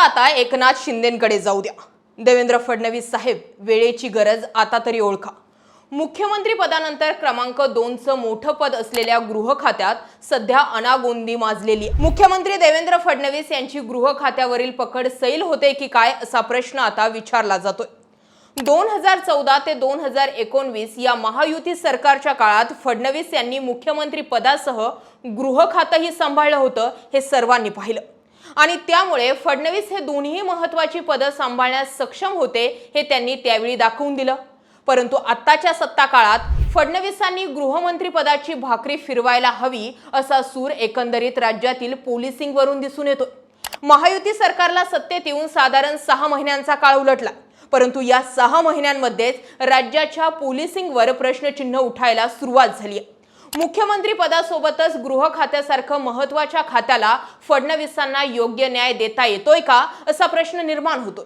आता एकनाथ शिंदेकडे जाऊ द्या. देवेंद्र फडणवीस साहेब वेळेची गरज आता तरी ओळखा. मुख्यमंत्री पदानंतर क्रमांक दोनचं मोठं पद असलेल्या गृह खात्यात सध्या अनागोंदी माजलेली मुख्यमंत्री देवेंद्र फडणवीस यांची गृह खात्यावरील पकड सैल होते की काय असा प्रश्न आता विचारला जातोय. दोन हजार चौदा ते दोन हजार एकोणवीस या महायुती सरकारच्या काळात फडणवीस यांनी मुख्यमंत्री पदासह गृह खातंही सांभाळलं होतं हे सर्वांनी पाहिलं. आणि त्यामुळे फडणवीस हे दोन्ही महत्वाची पदं सांभाळण्यास सक्षम होते हे त्यांनी त्यावेळी दाखवून दिलं. परंतु आत्ताच्या सत्ता काळात फडणवीसांनी गृहमंत्री पदाची भाकरी फिरवायला हवी असा सूर एकंदरीत राज्यातील पोलिसिंगवरून दिसून येतो महायुती सरकारला सत्तेत येऊन साधारण सहा महिन्यांचा काळ उलटला. परंतु या सहा महिन्यांमध्येच राज्याच्या पोलिसिंगवर प्रश्नचिन्ह उठायला सुरुवात झाली आहे. मुख्यमंत्री पदासोबतच गृह खात्यासारखं महत्त्वाच्या खात्याला फडणवीसांना योग्य न्याय देता येतोय का असा प्रश्न निर्माण होतो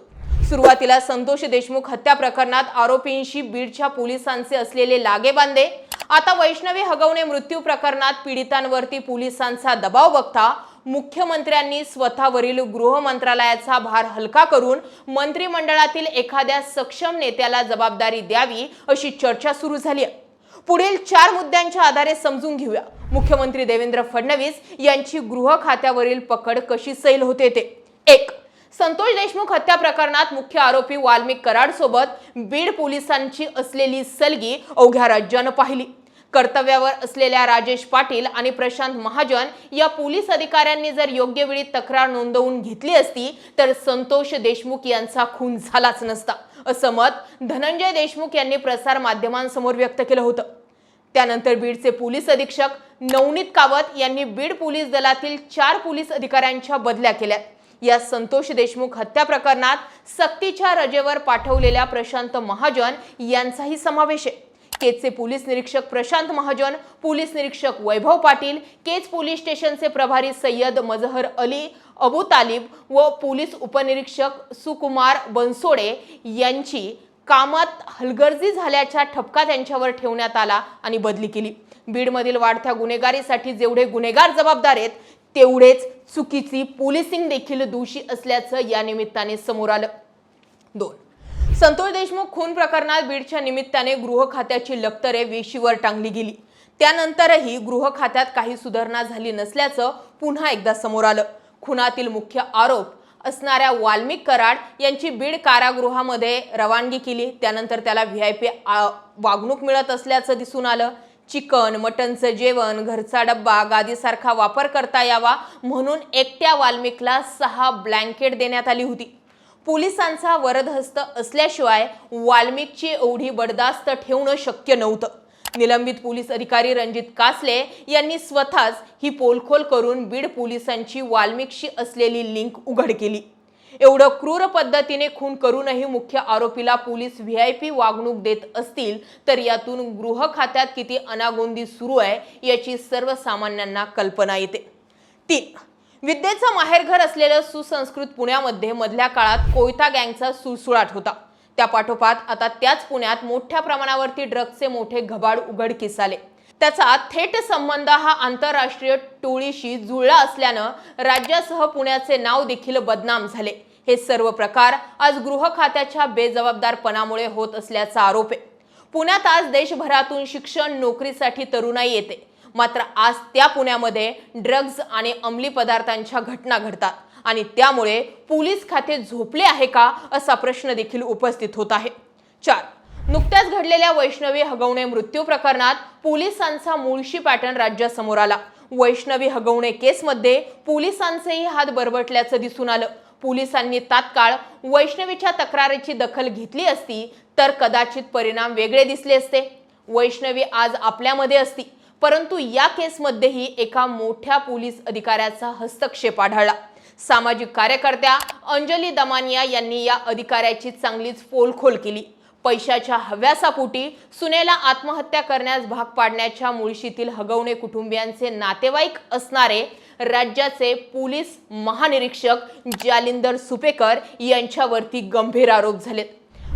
सुरुवातीला संतोष देशमुख हत्या प्रकरणात आरोपींशी बीडच्या पोलिसांचे असलेले लागेबांधे. आता वैष्णवी हगवणे मृत्यू प्रकरणात पीडितांवरती पोलिसांचा दबाव बघता मुख्यमंत्र्यांनी स्वतःवरील गृह मंत्रालयाचा भार हलका करून मंत्रिमंडळातील एखाद्या सक्षम नेत्याला जबाबदारी द्यावी अशी चर्चा सुरू झाली आहे. पुढील चार मुद्द्यांच्या आधारे समजून घेऊया. मुख्यमंत्री देवेंद्र फडणवीस यांची गृह खात्यावरील पकड कशी सैल होते ते. एक संतोष देशमुख हत्या प्रकरणात मुख्य आरोपी वाल्मिक कराड सोबत बीड पोलिसांची असलेली सलगी अवघ्या राज्यानं पाहिली. कर्तव्यावर असलेल्या राजेश पाटील आणि प्रशांत महाजन या पोलीस अधिकाऱ्यांनी जर योग्य वेळी तक्रार नोंदवून घेतली असती तर संतोष देशमुख यांचा खून झालाच नसता. असं मत धनंजय देशमुख यांनी प्रसार माध्यमांसमोर व्यक्त केलं होतं. त्यानंतर बीडचे पोलीस अधीक्षक नवनीत कावत यांनी बीड पोलीस दलातील चार पोलीस अधिकाऱ्यांच्या बदल्या केल्या. या संतोष देशमुख हत्या प्रकरणात सक्तीच्या रजेवर पाठवलेल्या प्रशांत महाजन यांचाही समावेश आहे. केजचे पोलीस निरीक्षक प्रशांत महाजन पोलीस निरीक्षक वैभव पाटील केज पोलीस स्टेशनचे प्रभारी सय्यद मजहर अली अबू तालिब व पोलीस उपनिरीक्षक सुकुमार बनसोडे यांची कामात हलगर्जी झाल्याच्या ठपका त्यांच्यावर ठेवण्यात आला आणि बदली केली. बीडमधील वाढत्या गुन्हेगारीसाठी जेवढे गुन्हेगार जबाबदार आहेत तेवढेच चुकीची पोलिसिंग देखील दोषी असल्याचं या निमित्ताने समोर आलं. दोन. संतोष देशमुख खून प्रकरणात बीडच्या निमित्ताने गृह खात्याची लक्तरे वेशीवर टांगली गेली. त्यानंतरही गृह खात्यात काही सुधारणा झाली नसल्याचं पुन्हा एकदा समोर आलं. खुनातील मुख्य आरोप असणाऱ्या वाल्मिक कराड यांची बीड कारागृहामध्ये रवानगी केली. त्यानंतर त्याला व्ही आय पी वागणूक मिळत असल्याचं दिसून आलं. चिकन मटनचं जेवण घरचा डब्बा गादीसारखा वापर करता यावा म्हणून एकट्या वाल्मिकला सहा ब्लँकेट देण्यात आली होती. पोलिसांचा वरदहस्त असल्याशिवाय वाल्मिकची एवढी बडदास्त ठेवणं शक्य नव्हतं. निलंबित पोलीस अधिकारी रणजित कासले यांनी स्वतःच ही पोलखोल करून बीड पोलिसांची वाल्मिकशी असलेली लिंक उघड केली. एवढं क्रूर पद्धतीने खून करूनही मुख्य आरोपीला पोलीस व्ही आय पी वागणूक देत असतील तर यातून गृह खात्यात किती अनागोंदी सुरू आहे याची सर्वसामान्यांना कल्पना येते. तीन विद्येचं माहेरघर असलेलं सुसंस्कृत पुण्यामध्ये मधल्या काळात कोयता गँगचा सुळसुळाट होता. त्यापाठोपाठ आता त्याच पुण्यात मोठ्या प्रमाणावरती ड्रग्जचे मोठे घबाड उघडकीस आले त्याचा थेट संबंध हा आंतरराष्ट्रीय टोळीशी जुळला असल्यानं राज्यासह पुण्याचे नाव देखील बदनाम झाले. हे सर्व प्रकार आज गृह खात्याच्या बेजबाबदारपणामुळे होत असल्याचा आरोप आहे. पुण्यात आज देशभरातून शिक्षण नोकरीसाठी तरुणाई येते. मात्र आज त्या पुण्यामध्ये ड्रग्ज आणि अंमली पदार्थांच्या घटना घडतात. आणि त्यामुळे पोलीस खाते झोपले आहे का असा प्रश्न देखील उपस्थित होत आहे. चार नुकत्याच घडलेल्या वैष्णवी हगवणे मृत्यू प्रकरणात पोलिसांचा मुळशी पॅटर्न राज्यासमोर आला. वैष्णवी हगवणे केसमध्ये पोलिसांचेही हात बरबटल्याचं दिसून आलं. पोलिसांनी तात्काळ वैष्णवीच्या तक्रारीची दखल घेतली असती तर कदाचित परिणाम वेगळे दिसले असते. वैष्णवी आज आपल्यामध्ये असती परंतु या केसमध्येही एका मोठ्या पोलीस अधिकाऱ्याचा हस्तक्षेप आढळला. सामाजिक कार्यकर्त्या अंजली दमानिया यांनी या अधिकाऱ्याची चांगलीच पोलखोल केली. पैशाच्या हव्यासापोटी सुनेला आत्महत्या करण्यास भाग पाडण्याच्या मुळशीतील हगवणे कुटुंबियांचे नातेवाईक असणारे राज्याचे पोलीस महानिरीक्षक जालिंदर सुपेकर यांच्यावरती गंभीर आरोप झालेत.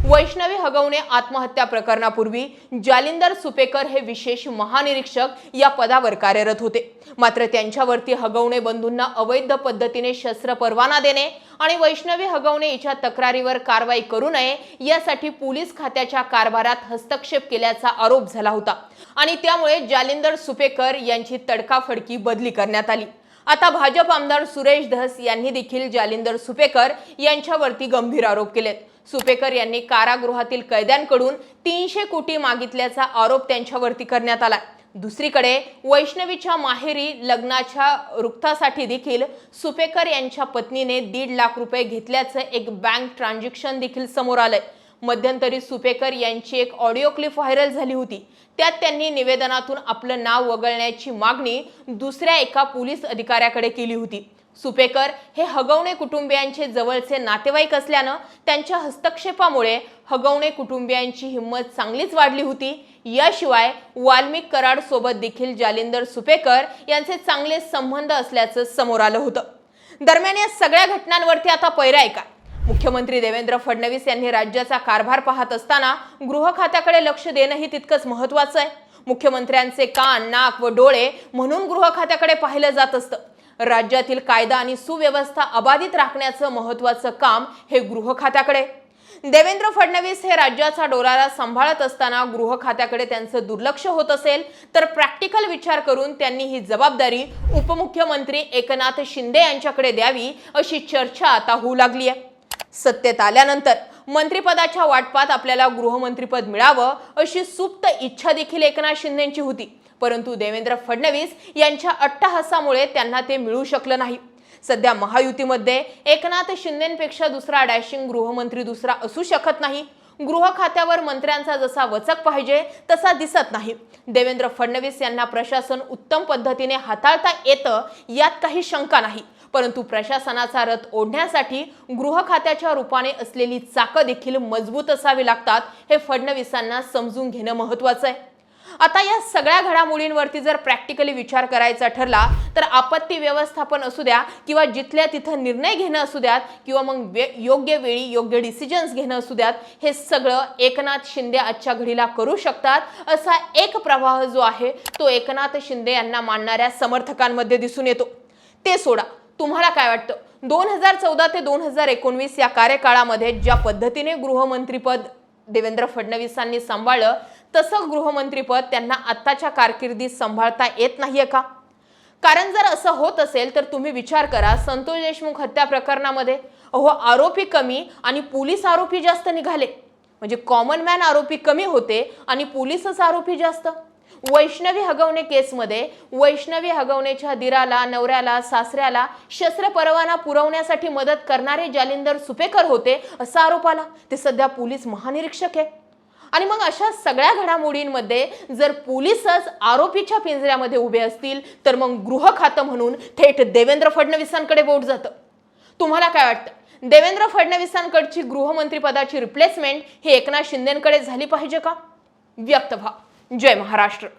वैष्णवी हगवणे आत्महत्या प्रकरणापूर्वी जालिंदर सुपेकर हे विशेष महानिरीक्षक या पदावर कार्यरत होते. मात्र त्यांच्यावरती हगवणे बंधूंना अवैध पद्धतीने शस्त्र परवाना देणे आणि वैष्णवी हगवणे हिच्या तक्रारीवर कारवाई करू नये यासाठी पोलीस खात्याच्या कारभारात हस्तक्षेप केल्याचा आरोप झाला होता. आणि त्यामुळे जालिंदर सुपेकर यांची तडकाफडकी बदली करण्यात आली. आता भाजप आमदार सुरेश धस यांनी देखील जालिंदर सुपेकर यांच्यावरती गंभीर आरोप केलेत. सुपेकर यांनी कारागृहातील कैद्यांकडून तीनशे कोटी मागितल्याचा आरोप त्यांच्यावरती करण्यात आला दुसरीकडे वैष्णवीच्या माहेरी लग्नाच्या रुक्तासाठी देखील सुपेकर यांच्या पत्नीने दीड लाख रुपये घेतल्याचं एक बँक ट्रान्झॅक्शन देखील समोर आलंय. मध्यंतरी सुपेकर यांची एक ऑडिओ क्लिप व्हायरल झाली होती. त्यात त्यांनी निवेदनातून आपलं नाव वगळण्याची मागणी दुसऱ्या एका पोलीस अधिकाऱ्याकडे केली होती. सुपेकर हे हगवणे कुटुंबियांचे जवळचे नातेवाईक असल्यानं त्यांच्या हस्तक्षेपामुळे हगवणे कुटुंबियांची हिंमत चांगलीच वाढली होती. याशिवाय वाल्मिक कराड सोबत देखील जालिंदर सुपेकर यांचे चांगले संबंध असल्याचं समोर आलं होतं. दरम्यान या सगळ्या घटनांवरती आता पैरा ऐका मुख्यमंत्री देवेंद्र फडणवीस यांनी राज्याचा कारभार पाहत असताना गृह खात्याकडे लक्ष देणंही तितकंच महत्वाचं आहे. मुख्यमंत्र्यांचे कान नाक व डोळे म्हणून गृह खात्याकडे पाहिलं जात असतं. राज्यातील कायदा आणि सुव्यवस्था अबाधित राखण्याचं महत्वाचं काम हे गृह खात्याकडे. देवेंद्र फडणवीस हे राज्याचा डोलारा सांभाळत असताना गृह खात्याकडे त्यांचं दुर्लक्ष होत असेल तर प्रॅक्टिकल विचार करून त्यांनी ही जबाबदारी उपमुख्यमंत्री एकनाथ शिंदे यांच्याकडे द्यावी अशी चर्चा आता होऊ लागली आहे. सत्तेत आल्यानंतर मंत्रिपदाच्या वाटपात आपल्याला गृहमंत्रीपद मिळावं अशी सुप्त इच्छा देखील एकनाथ शिंदेची होती. परंतु देवेंद्र फडणवीस यांच्या अट्टहासामुळे त्यांना ते मिळू शकलं नाही. सध्या महायुतीमध्ये एकनाथ शिंदेपेक्षा दुसरा डॅशिंग गृहमंत्री दुसरा असू शकत नाही. गृह खात्यावर मंत्र्यांचा जसा वचक पाहिजे तसा दिसत नाही. देवेंद्र फडणवीस यांना प्रशासन उत्तम पद्धतीने हाताळता येतं यात काही शंका नाही. परंतु प्रशासनाचा रथ ओढण्यासाठी गृह खात्याच्या रूपाने असलेली चाकं देखील मजबूत असावी लागतात हे फडणवीसांना समजून घेणं महत्वाचं आहे. आता या सगळ्या घडामोडींवरती जर प्रॅक्टिकली विचार करायचा ठरला तर आपत्ती व्यवस्थापन असू द्या किंवा जिथल्या तिथं निर्णय घेणं असू द्यात किंवा मग वे- योग्य वेळी योग्य डिसिजन्स घेणं असू द्यात हे सगळं एकनाथ शिंदे आजच्या घडीला करू शकतात असा एक प्रवाह जो आहे तो एकनाथ शिंदे यांना मानणाऱ्या समर्थकांमध्ये दिसून येतो. ते सोडा. तुम्हाला काय वाटतं? दोन हजार चौदा ते दोन हजार एकोणवीस या कार्यकाळामध्ये ज्या पद्धतीने गृहमंत्रीपद देवेंद्र फडणवीसांनी सांभाळलं तसं गृहमंत्रीपद त्यांना आत्ताच्या कारकिर्दीत सांभाळता येत नाहीये का? कारण जर असं होत असेल तर तुम्ही विचार करा संतोष देशमुख हत्या प्रकरणामध्ये अहो आरोपी कमी आणि पोलीस आरोपी जास्त निघाले. म्हणजे कॉमन मॅन आरोपी कमी होते आणि पोलीसच आरोपी जास्त. वैष्णवी हगवणे केसमध्ये वैष्णवी हगवणेच्या दिराला नवऱ्याला सासऱ्याला शस्त्र परवाना पुरवण्यासाठी मदत करणारे जालिंदर सुपेकर होते असा आरोप आला. ते सध्या पोलीस महानिरीक्षक आहे आणि मग अशा सगळ्या घडामोडींमध्ये जर पोलीसच आरोपीच्या पिंजऱ्यामध्ये उभे असतील तर मग गृह खातं म्हणून थेट देवेंद्र फडणवीसांकडे बोट जातं. तुम्हाला काय वाटतं? देवेंद्र फडणवीसांकडची गृहमंत्रीपदाची रिप्लेसमेंट ही एकनाथ शिंदेकडे झाली पाहिजे का? व्यक्त व्हा. जय महाराष्ट्र